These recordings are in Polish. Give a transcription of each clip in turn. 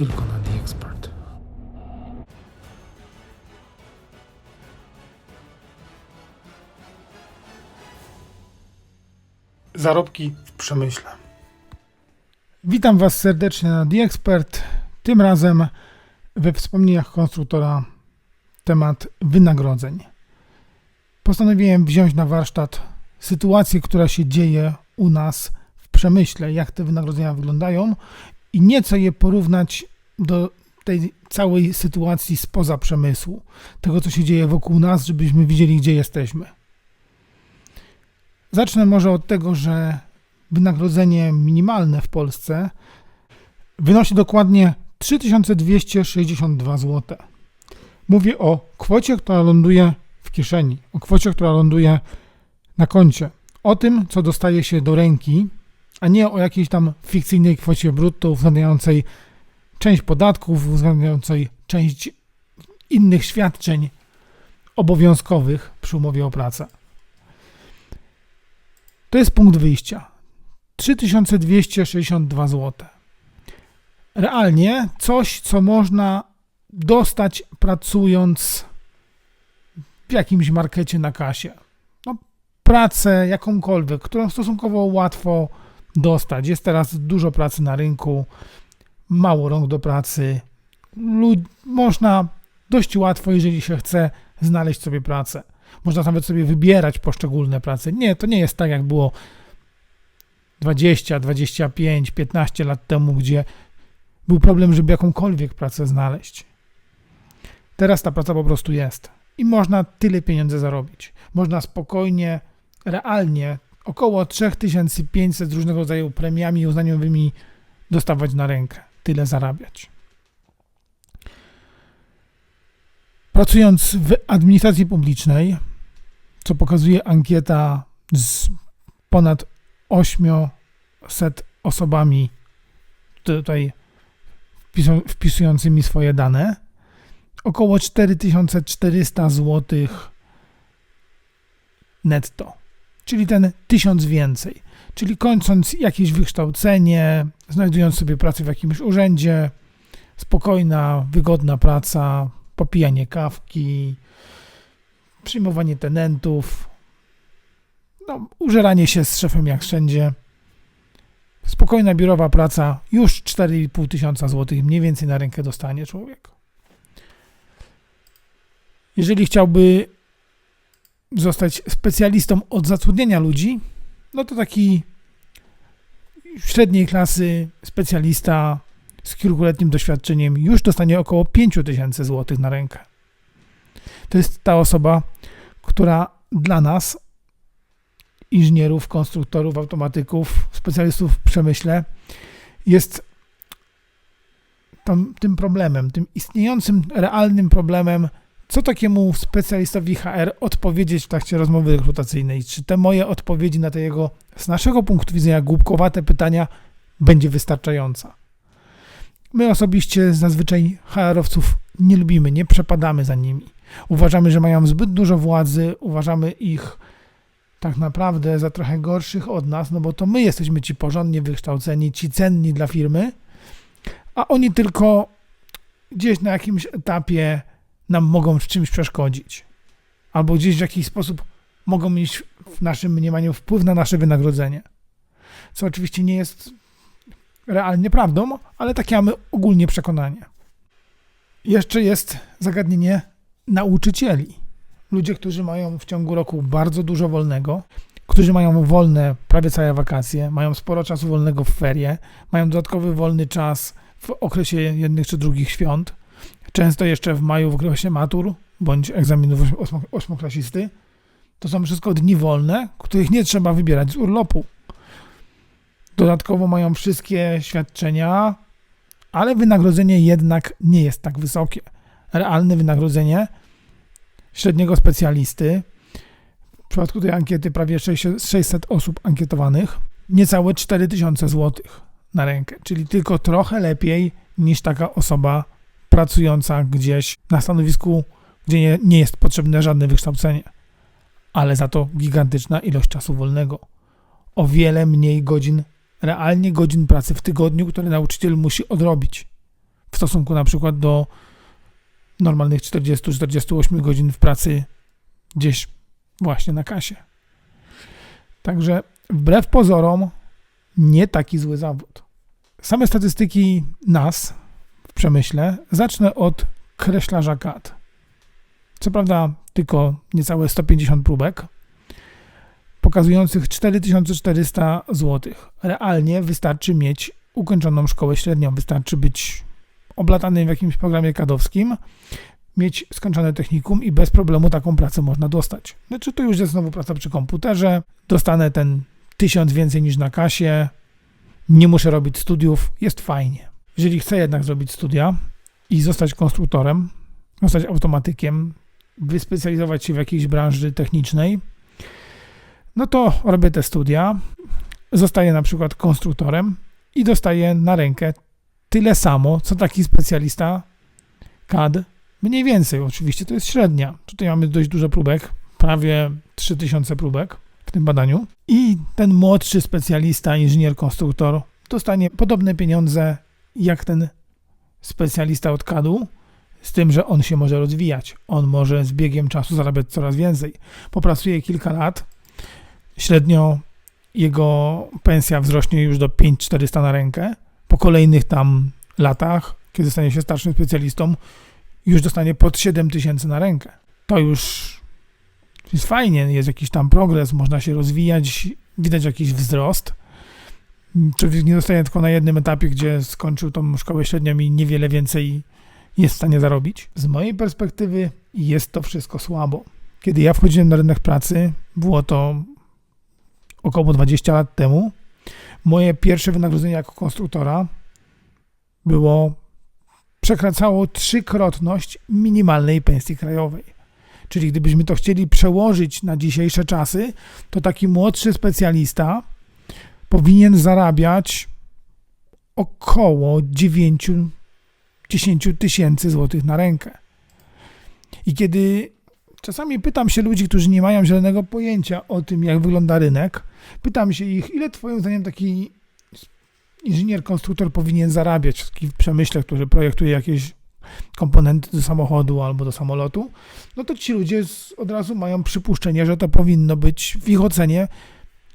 Tylko na The Expert. Zarobki w przemyśle. Witam Was serdecznie na The Expert. Tym razem we wspomnieniach konstruktora temat wynagrodzeń. Postanowiłem wziąć na warsztat sytuację, która się dzieje u nas w przemyśle, jak te wynagrodzenia wyglądają i nieco je porównać do tej całej sytuacji spoza przemysłu, tego co się dzieje wokół nas, żebyśmy widzieli, gdzie jesteśmy. Zacznę może od tego, że wynagrodzenie minimalne w Polsce wynosi dokładnie 3262 zł. Mówię o kwocie, która ląduje w kieszeni, o kwocie, która ląduje na koncie, o tym, co dostaje się do ręki, a nie o jakiejś tam fikcyjnej kwocie brutto uwzględniającej część podatków, uwzględniającej część innych świadczeń obowiązkowych przy umowie o pracę. To jest punkt wyjścia. 3262 zł. Realnie coś, co można dostać pracując w jakimś markecie na kasie. No, pracę jakąkolwiek, którą stosunkowo łatwo dostać. Jest teraz dużo pracy na rynku, mało rąk do pracy. Lud- można dość łatwo, jeżeli się chce, znaleźć sobie pracę. Można nawet sobie wybierać poszczególne prace. Nie, to nie jest tak, jak było 20, 25, 15 lat temu, gdzie był problem, żeby jakąkolwiek pracę znaleźć. Teraz ta praca po prostu jest i można tyle pieniędzy zarobić. Można spokojnie, realnie około 3500 z różnego rodzaju premiami uznaniowymi dostawać na rękę. Tyle zarabiać. Pracując w administracji publicznej, co pokazuje ankieta z ponad 800 osobami tutaj wpisu- wpisującymi swoje dane, około 4400 zł netto, czyli ten tysiąc więcej. Czyli kończąc jakieś wykształcenie, znajdując sobie pracę w jakimś urzędzie, spokojna, wygodna praca, popijanie kawki, przyjmowanie tenentów, no, użeranie się z szefem jak wszędzie. Spokojna biurowa praca, już 4,5 tysiąca złotych mniej więcej na rękę dostanie człowiek. Jeżeli chciałby zostać specjalistą od zatrudnienia ludzi, no to taki średniej klasy specjalista z kilkuletnim doświadczeniem już dostanie około 5 tysięcy złotych na rękę. To jest ta osoba, która dla nas, inżynierów, konstruktorów, automatyków, specjalistów w przemyśle, jest tam, tym problemem, tym istniejącym, realnym problemem, co takiemu specjalistowi HR odpowiedzieć w trakcie rozmowy rekrutacyjnej? Czy te moje odpowiedzi na te jego, z naszego punktu widzenia, głupkowate pytania będzie wystarczająca? My osobiście zazwyczaj HR-owców nie lubimy, nie przepadamy za nimi. Uważamy, że mają zbyt dużo władzy, uważamy ich tak naprawdę za trochę gorszych od nas, no bo to my jesteśmy ci porządnie wykształceni, ci cenni dla firmy, a oni tylko gdzieś na jakimś etapie nam mogą w czymś przeszkodzić. Albo gdzieś w jakiś sposób mogą mieć w naszym mniemaniu wpływ na nasze wynagrodzenie. Co oczywiście nie jest realnie prawdą, ale takie mamy ogólnie przekonanie. Jeszcze jest zagadnienie nauczycieli. Ludzie, którzy mają w ciągu roku bardzo dużo wolnego, którzy mają wolne prawie całe wakacje, mają sporo czasu wolnego w ferie, mają dodatkowy wolny czas w okresie jednych czy drugich świąt, często jeszcze w maju w okresie matur bądź egzaminów ośmo- ośmoklasisty. To są wszystko dni wolne, których nie trzeba wybierać z urlopu. Dodatkowo mają wszystkie świadczenia, ale wynagrodzenie jednak nie jest tak wysokie. Realne wynagrodzenie średniego specjalisty, w przypadku tej ankiety prawie 600 osób ankietowanych, niecałe 4000 zł na rękę, czyli tylko trochę lepiej niż taka osoba pracująca gdzieś na stanowisku, gdzie nie, nie jest potrzebne żadne wykształcenie, ale za to gigantyczna ilość czasu wolnego. O wiele mniej godzin, realnie godzin pracy w tygodniu, które nauczyciel musi odrobić w stosunku na przykład do normalnych 40-48 godzin w pracy gdzieś właśnie na kasie. Także wbrew pozorom nie taki zły zawód. Same statystyki nas przemyśle zacznę od kreślarza CAD. Co prawda tylko niecałe 150 próbek, pokazujących 4400 zł. Realnie wystarczy mieć ukończoną szkołę średnią, wystarczy być oblatanym w jakimś programie kadowskim, mieć skończone technikum i bez problemu taką pracę można dostać. Znaczy to już jest znowu praca przy komputerze, dostanę ten tysiąc więcej niż na kasie, nie muszę robić studiów, jest fajnie. Jeżeli chcę jednak zrobić studia i zostać konstruktorem, zostać automatykiem, wyspecjalizować się w jakiejś branży technicznej, no to robię te studia, zostaję na przykład konstruktorem i dostaję na rękę tyle samo, co taki specjalista CAD. Mniej więcej, oczywiście to jest średnia. Tutaj mamy dość dużo próbek, prawie 3000 próbek w tym badaniu. I ten młodszy specjalista, inżynier, konstruktor dostanie podobne pieniądze jak ten specjalista od CAD-u, z tym, że on się może rozwijać. On może z biegiem czasu zarabiać coraz więcej. Popracuje kilka lat, średnio jego pensja wzrośnie już do 5400 na rękę. Po kolejnych tam latach, kiedy stanie się starszym specjalistą, już dostanie pod 7000 na rękę. To już jest fajnie, jest jakiś tam progres, można się rozwijać, widać jakiś wzrost. Człowiek nie zostaje tylko na jednym etapie, gdzie skończył tą szkołę średnią i niewiele więcej jest w stanie zarobić. Z mojej perspektywy jest to wszystko słabo. Kiedy ja wchodziłem na rynek pracy, było to około 20 lat temu. Moje pierwsze wynagrodzenie jako konstruktora było przekraczało trzykrotność minimalnej pensji krajowej. Czyli gdybyśmy to chcieli przełożyć na dzisiejsze czasy, to taki młodszy specjalista powinien zarabiać około 9-10 tysięcy złotych na rękę. I kiedy czasami pytam się ludzi, którzy nie mają zielonego pojęcia o tym, jak wygląda rynek, pytam się ich, ile twoim zdaniem taki inżynier, konstruktor powinien zarabiać w przemyśle, który projektuje jakieś komponenty do samochodu albo do samolotu, no to ci ludzie od razu mają przypuszczenie, że to powinno być w ich ocenie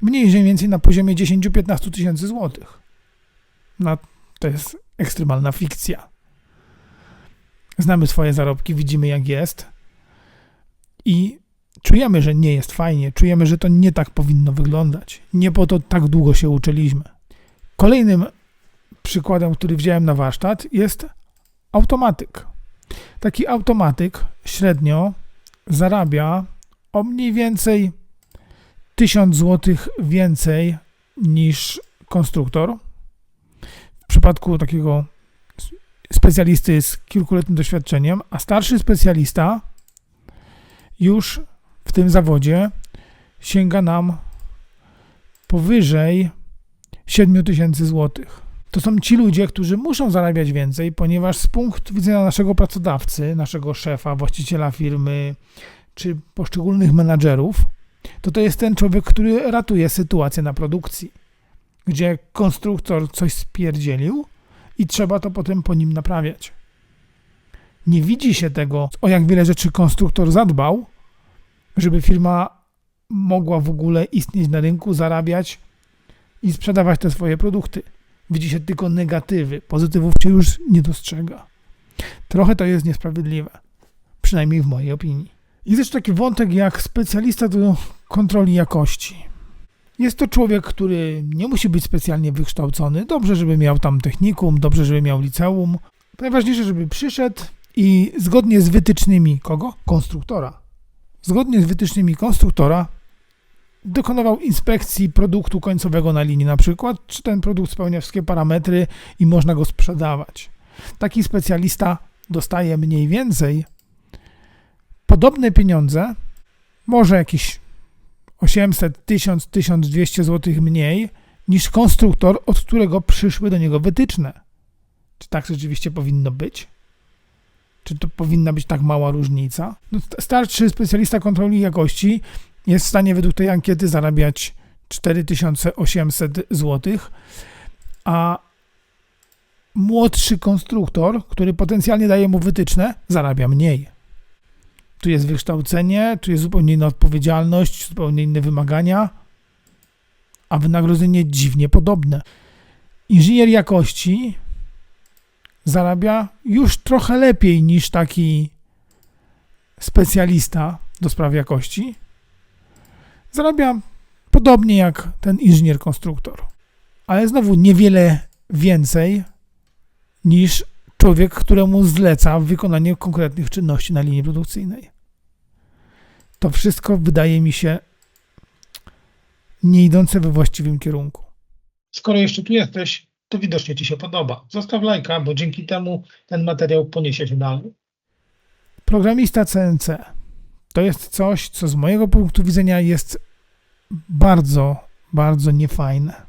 mniej więcej na poziomie 10-15 tysięcy złotych. No, to jest ekstremalna fikcja. Znamy swoje zarobki, widzimy jak jest i czujemy, że nie jest fajnie, czujemy, że to nie tak powinno wyglądać. Nie po to tak długo się uczyliśmy. Kolejnym przykładem, który wziąłem na warsztat, jest automatyk. Taki automatyk średnio zarabia o mniej więcej 1000 zł więcej niż konstruktor. W przypadku takiego specjalisty z kilkuletnim doświadczeniem, a starszy specjalista już w tym zawodzie sięga nam powyżej 7000 złotych to są ci ludzie, którzy muszą zarabiać więcej, ponieważ z punktu widzenia naszego pracodawcy, naszego szefa, właściciela firmy czy poszczególnych menadżerów, to to jest ten człowiek, który ratuje sytuację na produkcji, gdzie konstruktor coś spierdzielił i trzeba to potem po nim naprawiać. Nie widzi się tego, o jak wiele rzeczy konstruktor zadbał, żeby firma mogła w ogóle istnieć na rynku, zarabiać i sprzedawać te swoje produkty. Widzi się tylko negatywy, pozytywów się już nie dostrzega. Trochę to jest niesprawiedliwe, przynajmniej w mojej opinii. Jest jeszcze taki wątek jak specjalista do kontroli jakości. Jest to człowiek, który nie musi być specjalnie wykształcony. Dobrze, żeby miał tam technikum, dobrze, żeby miał liceum. Najważniejsze, żeby przyszedł i zgodnie z wytycznymi kogo? Konstruktora. Zgodnie z wytycznymi konstruktora dokonywał inspekcji produktu końcowego na linii, na przykład, czy ten produkt spełnia wszystkie parametry i można go sprzedawać. Taki specjalista dostaje mniej więcej podobne pieniądze, może jakieś 800, 1000, 1200 zł mniej niż konstruktor, od którego przyszły do niego wytyczne. Czy tak rzeczywiście powinno być? Czy to powinna być tak mała różnica? No, starszy specjalista kontroli jakości jest w stanie według tej ankiety zarabiać 4800 zł, a młodszy konstruktor, który potencjalnie daje mu wytyczne, zarabia mniej. Tu jest wykształcenie, tu jest zupełnie inna odpowiedzialność, zupełnie inne wymagania, a wynagrodzenie dziwnie podobne. Inżynier jakości zarabia już trochę lepiej niż taki specjalista do spraw jakości. Zarabia podobnie jak ten inżynier konstruktor, ale znowu niewiele więcej niż człowiek, któremu zleca wykonanie konkretnych czynności na linii produkcyjnej. To wszystko wydaje mi się nie idące we właściwym kierunku. Skoro jeszcze tu jesteś, to widocznie Ci się podoba. Zostaw lajka, bo dzięki temu ten materiał poniesie się dalej. Programista CNC to jest coś, co z mojego punktu widzenia jest bardzo, bardzo niefajne.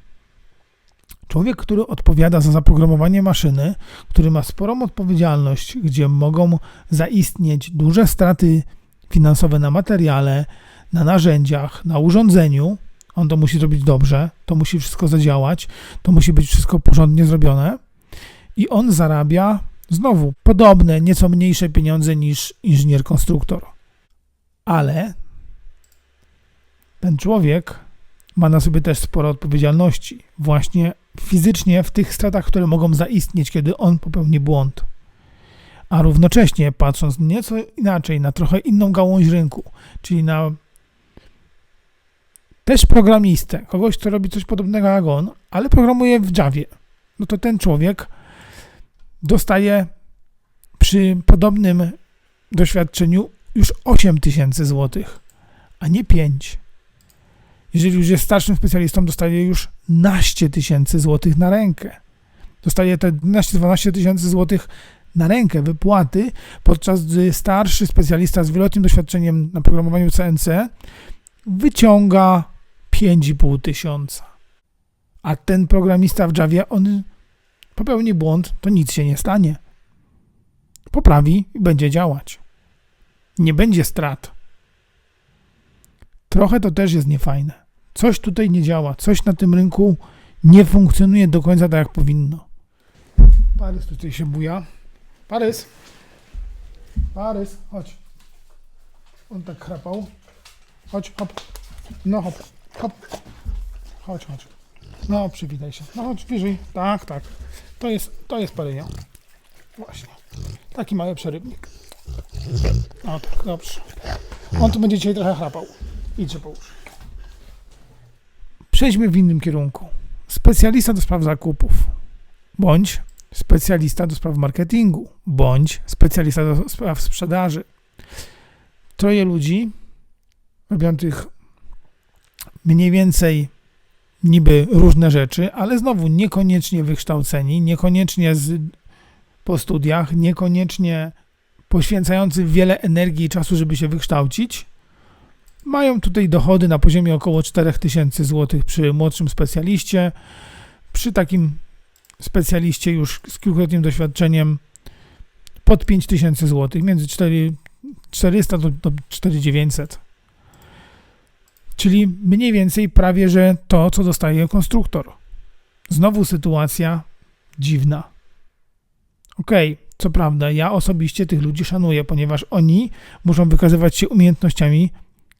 Człowiek, który odpowiada za zaprogramowanie maszyny, który ma sporą odpowiedzialność, gdzie mogą zaistnieć duże straty finansowe na materiale, na narzędziach, na urządzeniu, on to musi zrobić dobrze, to musi wszystko zadziałać, to musi być wszystko porządnie zrobione i on zarabia znowu podobne, nieco mniejsze pieniądze niż inżynier konstruktor. Ale ten człowiek ma na sobie też sporo odpowiedzialności, właśnie fizycznie w tych stratach, które mogą zaistnieć, kiedy on popełni błąd. A równocześnie, patrząc nieco inaczej na trochę inną gałąź rynku, czyli na też programistę, kogoś, kto robi coś podobnego jak on, ale programuje w Javie, no to ten człowiek dostaje przy podobnym doświadczeniu już 8 tysięcy złotych, a nie 5. Jeżeli już jest starszym specjalistą, dostaje już naście tysięcy złotych na rękę. Dostaje te 12 tysięcy złotych na rękę wypłaty, podczas gdy starszy specjalista z wieloletnim doświadczeniem na programowaniu CNC wyciąga 5,5 tysiąca. A ten programista w Javie, on popełni błąd, to nic się nie stanie. Poprawi i będzie działać. Nie będzie strat. Trochę to też jest niefajne. Coś tutaj nie działa, coś na tym rynku nie funkcjonuje do końca tak, jak powinno. Parys tutaj się buja. Parys! Parys, chodź. On tak chrapał. Chodź, hop. No hop, hop. Chodź, chodź. No, przywitaj się. No, chodź bliżej. Tak, tak. To jest, to jest parynia. Właśnie. Taki mały przerybnik. O tak, dobrze. On tu będzie dzisiaj trochę chrapał. Idźcie połóż. Przejdźmy w innym kierunku. Specjalista do spraw zakupów, bądź specjalista do spraw marketingu, bądź specjalista do spraw sprzedaży. Troje ludzi robiących mniej więcej niby różne rzeczy, ale znowu niekoniecznie wykształceni, niekoniecznie z, po studiach, niekoniecznie poświęcający wiele energii i czasu, żeby się wykształcić, mają tutaj dochody na poziomie około 4000 zł przy młodszym specjaliście. Przy takim specjaliście już z kilkuletnim doświadczeniem pod 5000 zł, między 4, 400 do, do 4900. Czyli mniej więcej prawie, że to, co dostaje konstruktor. Znowu sytuacja dziwna. Okej, okay, co prawda, ja osobiście tych ludzi szanuję, ponieważ oni muszą wykazywać się umiejętnościami,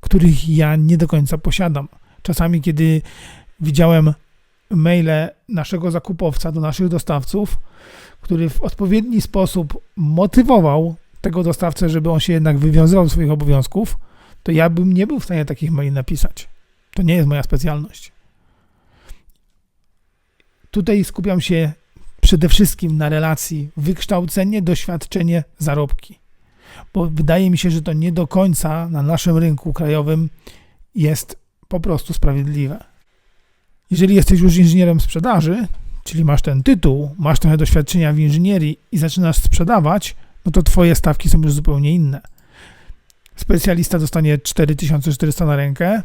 których ja nie do końca posiadam. Czasami, kiedy widziałem maile naszego zakupowca do naszych dostawców, który w odpowiedni sposób motywował tego dostawcę, żeby on się jednak wywiązywał z swoich obowiązków, to ja bym nie był w stanie takich maili napisać. To nie jest moja specjalność. Tutaj skupiam się przede wszystkim na relacji wykształcenie, doświadczenie, zarobki. Bo wydaje mi się, że to nie do końca na naszym rynku krajowym jest po prostu sprawiedliwe. Jeżeli jesteś już inżynierem sprzedaży, czyli masz ten tytuł, masz trochę doświadczenia w inżynierii i zaczynasz sprzedawać, no to twoje stawki są już zupełnie inne. Specjalista dostanie 4400 na rękę,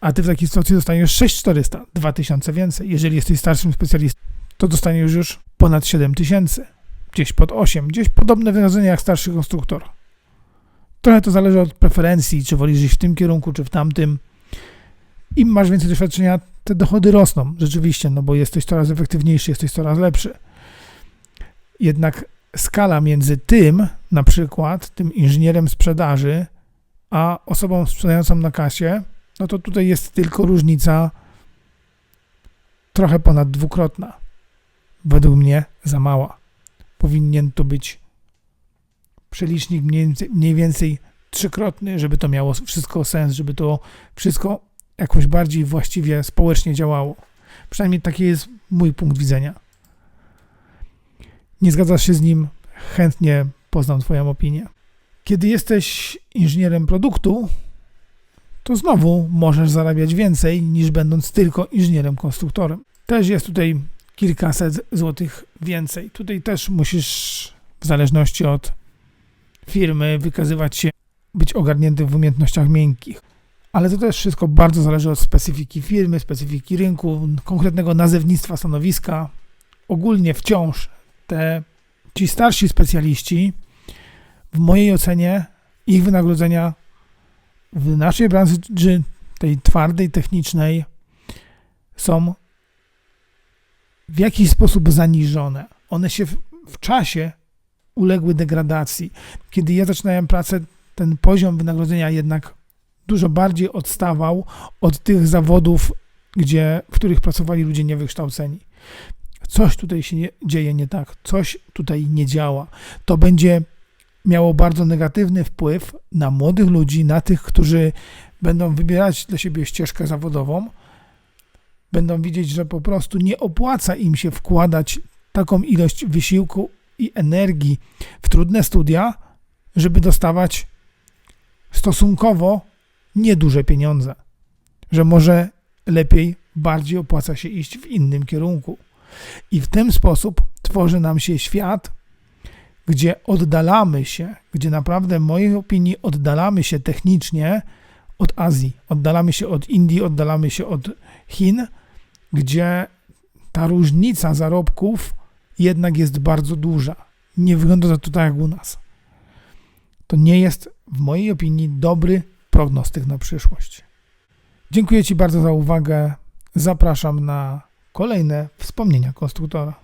a ty w takiej sytuacji dostaniesz 6400, 2000 więcej. Jeżeli jesteś starszym specjalistą, to dostaniesz już ponad 7000, gdzieś pod 8, gdzieś podobne wynagrodzenie jak starszy konstruktor. Trochę to zależy od preferencji, czy wolisz iść w tym kierunku, czy w tamtym. Im masz więcej doświadczenia, te dochody rosną, rzeczywiście, no bo jesteś coraz efektywniejszy, jesteś coraz lepszy. Jednak skala między tym, na przykład, tym inżynierem sprzedaży, a osobą sprzedającą na kasie, no to tutaj jest tylko różnica trochę ponad dwukrotna. Według mnie za mała. Powinien to być przelicznik mniej mniej więcej trzykrotny, żeby to miało wszystko sens, żeby to wszystko jakoś bardziej właściwie społecznie działało. Przynajmniej taki jest mój punkt widzenia. Nie zgadzasz się z nim? Chętnie poznam Twoją opinię. Kiedy jesteś inżynierem produktu, to znowu możesz zarabiać więcej niż będąc tylko inżynierem konstruktorem. Też jest tutaj kilkaset złotych więcej. Tutaj też musisz, w zależności od firmy, wykazywać się, być ogarnięty w umiejętnościach miękkich. Ale to też wszystko bardzo zależy od specyfiki firmy, specyfiki rynku, konkretnego nazewnictwa stanowiska. Ogólnie wciąż te ci starsi specjaliści, w mojej ocenie, ich wynagrodzenia w naszej branży, tej twardej, technicznej, są w jakiś sposób zaniżone. One się w, w czasie uległy degradacji. Kiedy ja zaczynałem pracę, ten poziom wynagrodzenia jednak dużo bardziej odstawał od tych zawodów, gdzie, w których pracowali ludzie niewykształceni. Coś tutaj się nie, dzieje nie tak, coś tutaj nie działa. To będzie miało bardzo negatywny wpływ na młodych ludzi, na tych, którzy będą wybierać dla siebie ścieżkę zawodową, będą widzieć, że po prostu nie opłaca im się wkładać taką ilość wysiłku i energii w trudne studia, żeby dostawać stosunkowo nieduże pieniądze. Że może lepiej, bardziej opłaca się iść w innym kierunku. I w ten sposób tworzy nam się świat, gdzie oddalamy się, gdzie naprawdę, w mojej opinii, oddalamy się technicznie od Azji, oddalamy się od Indii, oddalamy się od Chin, gdzie ta różnica zarobków jednak jest bardzo duża. Nie wygląda to tak jak u nas. To nie jest, w mojej opinii, dobry prognostyk na przyszłość. Dziękuję Ci bardzo za uwagę. Zapraszam na kolejne wspomnienia konstruktora.